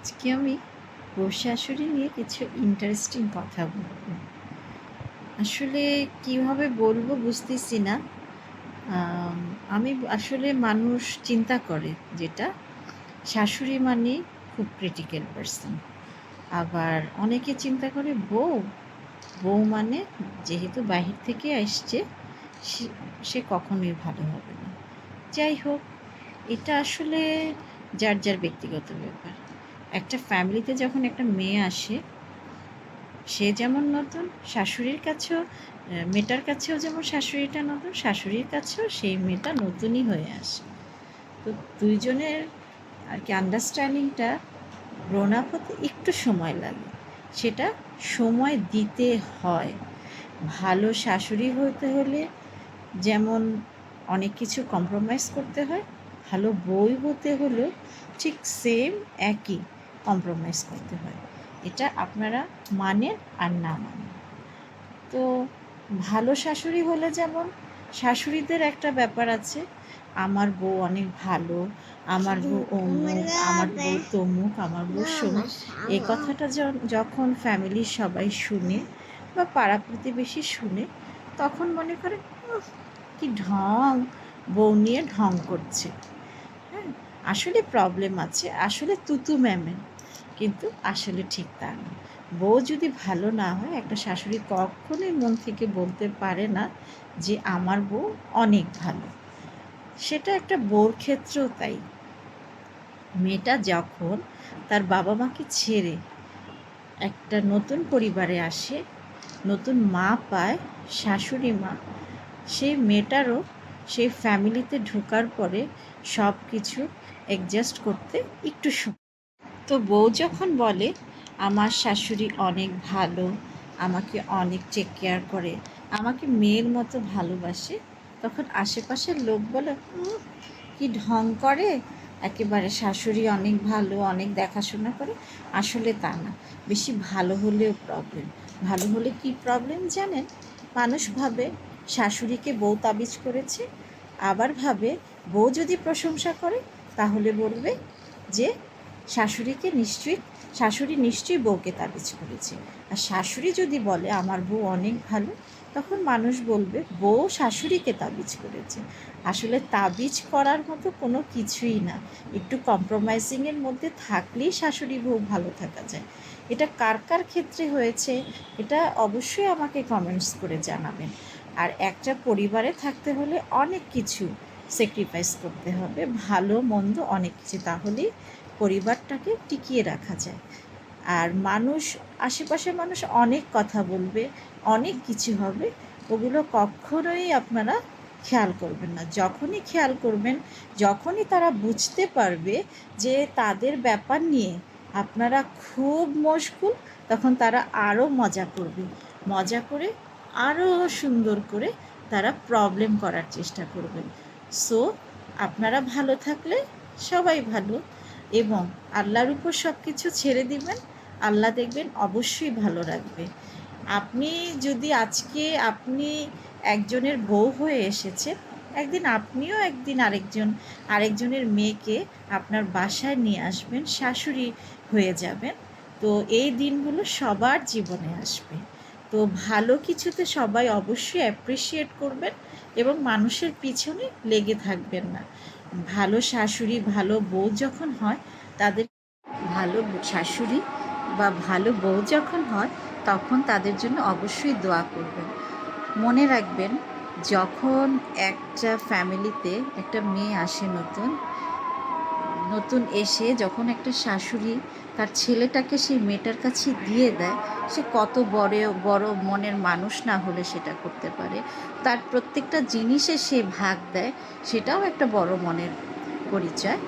আজকে আমি বউ শাশুড়ি নিয়ে কিছু ইন্টারেস্টিং কথা বলব। আসলে কীভাবে বলব বুঝতেছি না। আমি আসলে মানুষ চিন্তা করে যেটা। শাশুড়ি মানে খুব ক্রিটিক্যাল পার্সন আবার অনেকে চিন্তা করে বউ। বউ মানে যেহেতু বাহির থেকে আসছে, সে- সে কখনোই ভালো হবে না। যাই হোক, এটা আসলে যার যার ব্যক্তিগত ব্যাপার। একটা ফ্যামিলিতে যখন একটা মেয়ে আসে, সে যেমন নতুন, শাশুড়ির কাছেও মেয়েটার কাছেও যেমন শাশুড়িটা নতুন, শাশুড়ির কাছেও সেই মেয়েটা নতুনই হয়ে আসে। তো দুইজনের আর কি আন্ডারস্ট্যান্ডিংটা গ্রোন আপ হতে একটু সময় লাগে। সেটা সময় দিতে হয়। ভালো শাশুড়ি হতে হলে যেমন অনেক কিছু কম্প্রোমাইজ করতে হয়, ভালো বই হতে হলেও ঠিক সেম একই। কম্প্রোমাইজ করতে হয়। এটা আপনারা মানেন আর না মানেন। তো ভালো শাশুড়ি হলে যেমন শাশুড়িদের একটা ব্যাপার আছে আমার বউ অনেক ভালো আমার বউ অমুক আমার বউ তমুক আমার বউ সমুক এই কথাটা যখন ফ্যামিলির সবাই শুনে বা পাড়া প্রতিবেশী শুনে তখন মনে করে কি ঢং বউ নিয়ে ঢং করছে। হ্যাঁ আসলে প্রবলেম আছে আসলে তুতু ম্যামে কিন্তু আসলে ঠিক তা না। বউ যদি ভালো না হয়, একটা শাশুড়ি কখনোই মন থেকে বলতে পারে না যে, আমার বউ অনেক ভালো। সেটা একটা বউর ক্ষেত্রেও তাই। মেয়েটা যখন তার বাবা মাকে ছেড়ে একটা নতুন পরিবারে আসে, নতুন মা পায়, শাশুড়ি মা, সেই মেয়েটারও সেই ফ্যামিলিতে ঢোকার পরে সব কিছু অ্যাডজাস্ট করতে একটু তো বউ যখন বলে আমার শাশুড়ি অনেক ভালো আমাকে অনেক টেক কেয়ার করে আমাকে মেয়ের মতো ভালোবাসে তখন আশেপাশের লোক বলে "উম, কি ঢং করে? একেবারে শাশুড়ি অনেক ভালো অনেক দেখাশোনা করে। আসলে তা না বেশি ভালো হলেও প্রবলেম ভালো হলে কি প্রবলেম জানেন? মানুষ ভাবে শাশুড়িকে বউ তাবিজ করেছে আবার ভাবে বউ যদি প্রশংসা করে তাহলে বলবে যে শাশুড়িকে নিশ্চয়ই, শাশুড়ি নিশ্চয়ই বউকে তাবিজ করেছে। আর শাশুড়ি যদি বলে, আমার বউ অনেক ভালো, তখন মানুষ বলবে, বউ শাশুড়িকে তাবিজ করেছে। আসলে তাবিজ করার মতো কোনো কিছুই না। একটু কম্প্রোমাইজিংয়ের মধ্যে থাকলেই শাশুড়ি বউ ভালো থাকা যায়। এটা কার কার ক্ষেত্রে হয়েছে, এটা অবশ্যই আমাকে কমেন্টস করে জানাবেন। আর একটা পরিবারে থাকতে হলে অনেক কিছু স্যাক্রিফাইস করতে হবে, ভালো, মন্দ অনেক কিছু। তাহলেই পরিবারটাকে টিকিয়ে রাখা যায়। আর মানুষ, আশেপাশের মানুষ অনেক কথা বলবে, অনেক কিছু হবে, ওগুলো কখনোই আপনারা খেয়াল করবেন না। যখনই খেয়াল করবেন, যখনই তারা বুঝতে পারবে যে তাদের ব্যাপার নিয়ে আপনারা খুব মশগুল, তখন তারা আরও মজা করবে। মজা করে, আরও সুন্দর করে তারা প্রবলেম করার চেষ্টা করবেন। সো আপনারা ভালো থাকলে সবাই ভালো। এবং আল্লাহর উপর সব কিছু ছেড়ে দিবেন, আল্লাহ দেখবেন অবশ্যই ভালো রাখবে। আপনি যদি আজকে আপনি একজনের বউ হয়ে এসেছে, একদিন আপনিও একদিন আরেকজন, আরেকজনের মেয়েকে আপনার বাসায় নিয়ে আসবেন, শাশুড়ি হয়ে যাবেন, তো এই দিনগুলো সবার জীবনে আসবে। তো ভালো কিছুতে সবাই অবশ্যই অ্যাপ্রিসিয়েট করবেন এবং মানুষের পিছনে লেগে থাকবেন না। ভালো শাশুড়ি, ভালো বউ যখন হয়, তাদের ভালো শাশুড়ি বা ভালো বউ যখন হয়, তখন তাদের জন্য অবশ্যই দোয়া করবেন। মনে রাখবেন, যখন একটা ফ্যামিলিতে একটা মেয়ে আসে নতুন নতুন এসে যখন একটা শাশুড়ি তার ছেলেটাকে সেই মেয়েটার কাছে দিয়ে দেয়, সে কত বড় বড় মনের মানুষ না হলে সেটা করতে পারে। তার প্রত্যেকটা জিনিসে সে ভাগ দেয়, সেটাও একটা বড় মনের পরিচয়।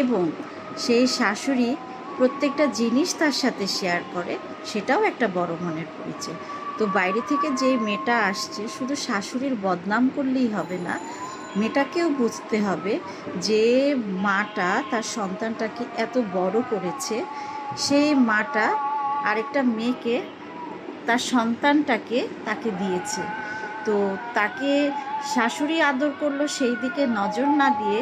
এবং সেই শাশুড়ি প্রত্যেকটা জিনিস তার সাথে শেয়ার করে, সেটাও একটা বড় মনের পরিচয়। তো বাইরে থেকে যে মেয়েটা আসছে, শুধু শাশুড়ির বদনাম করলেই হবে না মেয়েটাকেও বুঝতে হবে যে মাটা তার সন্তানটাকে এত বড় করেছে। সেই মাটা আরেকটা মেয়েকে তার সন্তানটাকে তাকে দিয়েছে। তো তাকে শাশুড়ি আদর করল সেই দিকে নজর না দিয়ে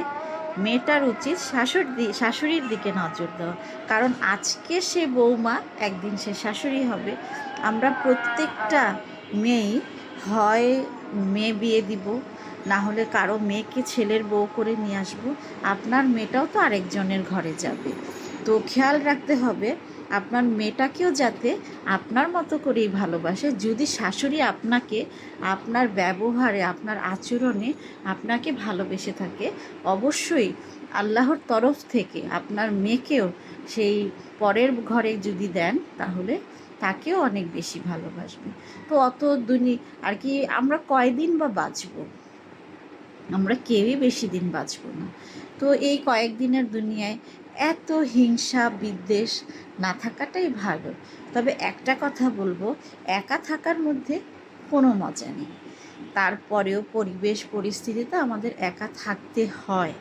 মেয়েটার উচিত শাশুড় শাশুড়ির দিকে নজর দেওয়া। কারণ আজকে সে বৌমা, একদিন সে শাশুড়ি হবে। আমরা প্রত্যেকটা মেয়েই হয় মেয়ে বিয়ে দিব না হলে কারও মেয়েকে ছেলের বউ করে নিয়ে আসব। আপনার মেয়েটাও তো আরেকজনের ঘরে যাবে। তো খেয়াল রাখতে হবে, আপনার মেয়েটাকেও যাতে আপনার মতো করেই ভালোবাসে। যদি শাশুড়ি আপনাকে, আপনার ব্যবহারে, আপনার আচরণে আপনাকে ভালোবেসে থাকে, অবশ্যই আল্লাহর তরফ থেকে আপনার মেয়েকেও সেই পরের ঘরে যদি দেন, তাহলে তাকেও অনেক বেশি ভালোবাসবে। তো অত দুনি, আর কি আমরা কয়দিন বা বাঁচবো? আমরা কেউই বেশি দিন বাঁচবো না। তো এই কয়েকদিনের দুনিয়ায় এত হিংসা, বিদ্বেষ না থাকাটাই ভালো। তবে একটা কথা বলব, একা থাকার মধ্যে কোনো মজা নেই। তারপরেও পরিবেশ পরিস্থিতিতে আমাদের একা থাকতে হয়।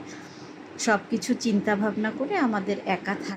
সব কিছু চিন্তা ভাবনা করে আমাদের একা থাক